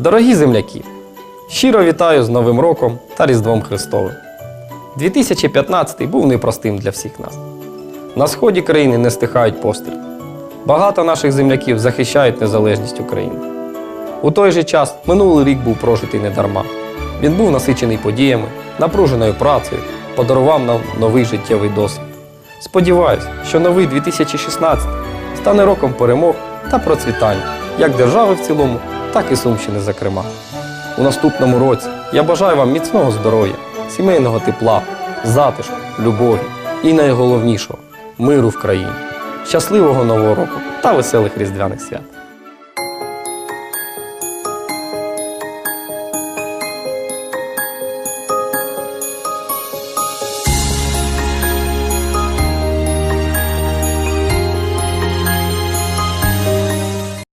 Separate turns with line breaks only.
Дорогі земляки! Щиро вітаю з Новим роком та Різдвом Христовим. 2015 був непростим для всіх нас. На сході країни не стихають постріли. Багато наших земляків захищають незалежність України. У той же час минулий рік був прожитий недарма. Він був насичений подіями, напруженою працею, подарував нам новий життєвий досвід. Сподіваюсь, що новий 2016 стане роком перемог та процвітання як держави в цілому, так і Сумщини, зокрема. У наступному році я бажаю вам міцного здоров'я, сімейного тепла, затишку, любові і найголовнішого миру в країні. Щасливого нового року та веселих різдвяних свят!